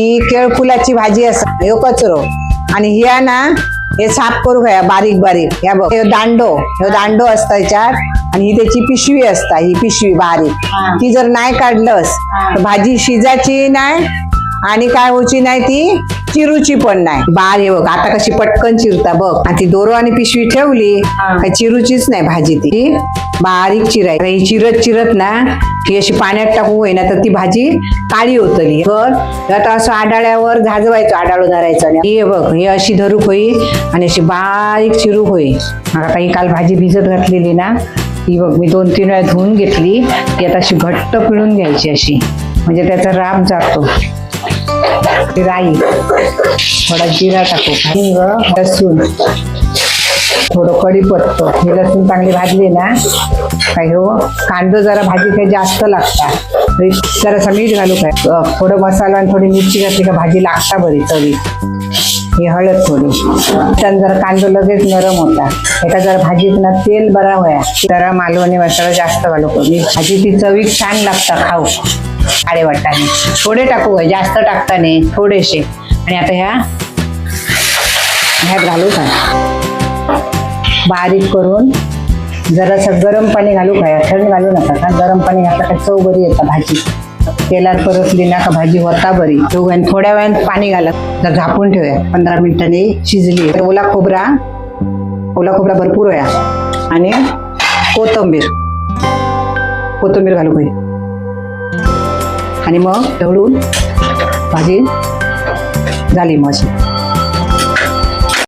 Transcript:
ही केळफुलाची भाजी असा ह्यो कचरो. आणि ह्या ना हे साफ करू घ्या बारीक बारीक. ह्या बघ ह्यो दांडो ह्यो दांडो असता ह्याच्यात आणि ही त्याची पिशवी असता ही पिशवी बारीक. ती जर नाही काढलंस. तर भाजी शिजाची नाही आणि काय होची नाही ती? चिरूची पण नाही. बार हे बघ आता कशी पटकन चिरता बघ. आणि ती दोरो आणि पिशवी ठेवली चिरूचीच नाही भाजी ती. बारीक चिराय ही चिरत चिरत ना ही अशी पाण्यात टाकू होईना तर ती भाजी काळी होतली. तर आता असं आडाळ्यावर झाजवायचं आडाळू धरायचं आणि ही बघ ही अशी धरूक होई आणि अशी बारीक चिरूक होई. आता ही काल भाजी भिजत घातलेली ना ही बघ मी दोन तीन वेळा धुवून घेतली की आता अशी घट्ट पिळून घ्यायची अशी. म्हणजे त्याचा राब जातो. राई. थोडा जिरा टाकू. हिंग लसूण. थोडं कढीपत्त हे लसूण चांगली भाजली ना काय हो कांदो जरा भाजी काही जास्त लागतात. जरासा मीठ घालू काय? थोडं मसाला आणि थोडी मिरची घातली का भाजी लागता बरी चवी हे हळद थोडी. त्यानं जरा कांदा लगेच नरम होता एका जरा भाजीत ना तेल बरा होया. जरा मालवणी मसाला जास्त घालू. कमी भाजी ती चवीक छान लागता खाऊ. काळे वाटाने थोडे टाकू होय जास्त टाकता नाही थोडेसे. आणि आता ह्या ह्यात घालू का बारीक करून जरासं गरम पाणी घालू काय थंड घालू नका का गरम पाणी घातलं का चव बरी येतं भाजी. तेलात परतली ना का भाजी होता बरी. दोघांनी थोड्या वेळात पाणी घालत जर झाकून ठेवूया. पंधरा मिनिटांनी शिजली. तर ओला खोबरा ओला खोबरा भरपूर होया. आणि कोथंबीर. कोथंबीर घालू पाहिजे आणि मग ढवळून भाजी झाली मग अशी.